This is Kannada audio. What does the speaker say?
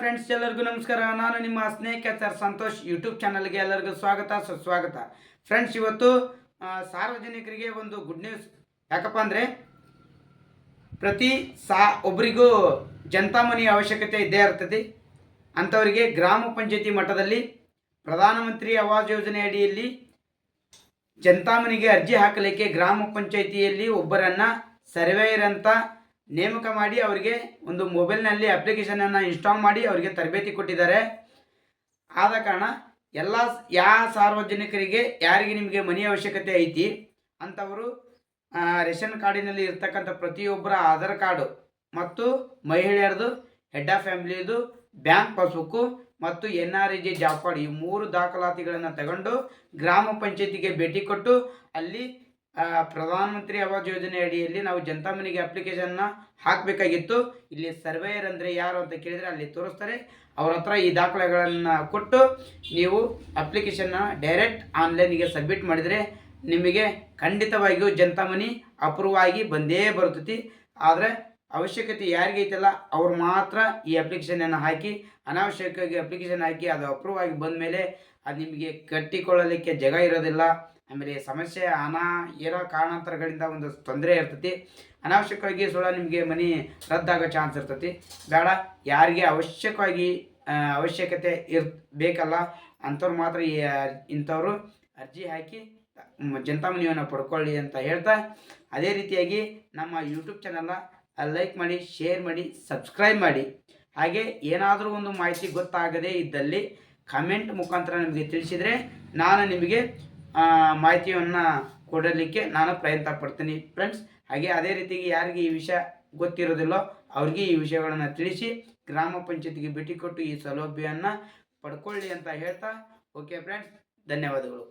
ಫ್ರೆಂಡ್ಸ್ ಎಲ್ಲರಿಗೂ ನಮಸ್ಕಾರ. ನಾನು ನಿಮ್ಮ ಸ್ನೇಹ ಸರ್ ಸಂತೋಷ್. ಯೂಟ್ಯೂಬ್ ಚಾನಲ್ಗೆ ಎಲ್ಲರಿಗೂ ಸ್ವಾಗತ, ಸುಸ್ವಾಗತ. ಫ್ರೆಂಡ್ಸ್ ಇವತ್ತು ಸಾರ್ವಜನಿಕರಿಗೆ ಒಂದು ಗುಡ್ ನ್ಯೂಸ್ ಯಾಕಪ್ಪ ಅಂದರೆ, ಪ್ರತಿ ಸಾ ಒಬ್ಬರಿಗೂ ಜನತಾ ಮನಿ ಅವಶ್ಯಕತೆ ಇದ್ದೇ ಇರ್ತದೆ. ಅಂಥವರಿಗೆ ಗ್ರಾಮ ಪಂಚಾಯತಿ ಮಟ್ಟದಲ್ಲಿ ಪ್ರಧಾನಮಂತ್ರಿ ಆವಾಸ್ ಯೋಜನೆ ಅಡಿಯಲ್ಲಿ ಜನತಾ ಮನೆಗೆ ಅರ್ಜಿ ಹಾಕಲಿಕ್ಕೆ ಗ್ರಾಮ ಪಂಚಾಯಿತಿಯಲ್ಲಿ ಒಬ್ಬರನ್ನು ಸರ್ವೇಯರ್ ಅಂತ ನೇಮಕ ಮಾಡಿ ಅವರಿಗೆ ಒಂದು ಮೊಬೈಲ್ನಲ್ಲಿ ಅಪ್ಲಿಕೇಶನನ್ನು ಇನ್ಸ್ಟಾಲ್ ಮಾಡಿ ಅವರಿಗೆ ತರಬೇತಿ ಕೊಟ್ಟಿದ್ದಾರೆ. ಆದ ಕಾರಣ ಎಲ್ಲ ಯಾವ ಸಾರ್ವಜನಿಕರಿಗೆ, ಯಾರಿಗೆ ನಿಮಗೆ ಮನೆ ಅವಶ್ಯಕತೆ ಐತಿ ಅಂಥವರು ರೇಷನ್ ಕಾರ್ಡಿನಲ್ಲಿ ಇರ್ತಕ್ಕಂಥ ಪ್ರತಿಯೊಬ್ಬರ ಆಧಾರ್ ಕಾರ್ಡು ಮತ್ತು ಮಹಿಳೆಯರದು ಹೆಡ್ ಆಫ್ ಫ್ಯಾಮಿಲಿದು ಬ್ಯಾಂಕ್ ಪಾಸ್ಬುಕ್ಕು ಮತ್ತು N R E G job card ಈ ಮೂರು ದಾಖಲಾತಿಗಳನ್ನು ತಗೊಂಡು ಗ್ರಾಮ ಪಂಚಾಯತಿಗೆ ಭೇಟಿ ಕೊಟ್ಟು ಅಲ್ಲಿ ಪ್ರಧಾನಮಂತ್ರಿ ಆವಾಸ್ ಯೋಜನೆ ಅಡಿಯಲ್ಲಿ ನಾವು ಜನತಾ ಮನೆಗೆ ಅಪ್ಲಿಕೇಶನ್ನ ಹಾಕಬೇಕಾಗಿತ್ತು. ಇಲ್ಲಿ ಸರ್ವೇಯರ್ ಅಂದರೆ ಯಾರು ಅಂತ ಕೇಳಿದರೆ ಅಲ್ಲಿ ತೋರಿಸ್ತಾರೆ. ಅವ್ರ ಹತ್ರ ಈ ದಾಖಲೆಗಳನ್ನು ಕೊಟ್ಟು ನೀವು ಅಪ್ಲಿಕೇಶನ್ನ ಡೈರೆಕ್ಟ್ ಆನ್ಲೈನಿಗೆ ಸಬ್ಮಿಟ್ ಮಾಡಿದರೆ ನಿಮಗೆ ಖಂಡಿತವಾಗಿಯೂ ಜನತಾ ಮನಿ ಅಪ್ರೂವ್ ಆಗಿ ಬಂದೇ ಬರ್ತೈತಿ. ಆದರೆ ಅವಶ್ಯಕತೆ ಯಾರಿಗೈತಲ್ಲ, ಅವ್ರು ಮಾತ್ರ ಈ ಅಪ್ಲಿಕೇಶನನ್ನು ಹಾಕಿ, ಅನಾವಶ್ಯಕವಾಗಿ ಅಪ್ಲಿಕೇಶನ್ ಹಾಕಿ ಅದು ಅಪ್ರೂವ್ ಆಗಿ ಬಂದ ಮೇಲೆ ಅದು ನಿಮಗೆ ಕಟ್ಟಿಕೊಳ್ಳಲಿಕ್ಕೆ ಜಾಗ ಇರೋದಿಲ್ಲ. ಆಮೇಲೆ ಸಮಸ್ಯೆ ಅನಾ ಏನೋ ಕಾರಣಾಂತರಗಳಿಂದ ಒಂದು ತೊಂದರೆ ಇರ್ತೈತಿ. ಅನಾವಶ್ಯಕವಾಗಿ ಸುಳ್ಳ ನಿಮಗೆ ಮನಿ ರದ್ದಾಗೋ ಚಾನ್ಸ್ ಇರ್ತೈತಿ. ಬೇಡ, ಯಾರಿಗೆ ಅವಶ್ಯಕವಾಗಿ ಅವಶ್ಯಕತೆ ಇರ್, ಬೇಕಲ್ಲ, ಅಂಥವ್ರು ಮಾತ್ರ ಇಂಥವ್ರು ಅರ್ಜಿ ಹಾಕಿ ಜನತಾಮನಿಯನ್ನು ಜನತಾ ಮನಿಯನ್ನು ಪಡ್ಕೊಳ್ಳಿ ಅಂತ ಹೇಳ್ತಾ, ಅದೇ ರೀತಿಯಾಗಿ ನಮ್ಮ ಯೂಟ್ಯೂಬ್ ಚಾನಲ್ನ ಲೈಕ್ ಮಾಡಿ ಶೇರ್ ಮಾಡಿ ಸಬ್ಸ್ಕ್ರೈಬ್ ಮಾಡಿ. ಹಾಗೆ ಏನಾದರೂ ಒಂದು ಮಾಹಿತಿ ಗೊತ್ತಾಗದೇ ಇದ್ದಲ್ಲಿ ಕಮೆಂಟ್ ಮುಖಾಂತರ ನಿಮಗೆ ತಿಳಿಸಿದರೆ ನಾನು ನಿಮಗೆ ಮಾಹಿತಿಯನ್ನು ಕೊಡಲಿಕ್ಕೆ ನಾನು ಪ್ರಯತ್ನ ಪಡ್ತೀನಿ. ಫ್ರೆಂಡ್ಸ್ ಹಾಗೆ ಅದೇ ರೀತಿಯಾಗಿ ಯಾರಿಗೆ ಈ ವಿಷಯ ಗೊತ್ತಿರೋದಿಲ್ಲೋ ಅವ್ರಿಗೆ ಈ ವಿಷಯಗಳನ್ನು ತಿಳಿಸಿ ಗ್ರಾಮ ಪಂಚಾಯತಿಗೆ ಭೇಟಿ ಕೊಟ್ಟು ಈ ಸೌಲಭ್ಯವನ್ನು ಪಡ್ಕೊಳ್ಳಿ ಅಂತ ಹೇಳ್ತಾ ಓಕೆ ಫ್ರೆಂಡ್ಸ್ ಧನ್ಯವಾದಗಳು.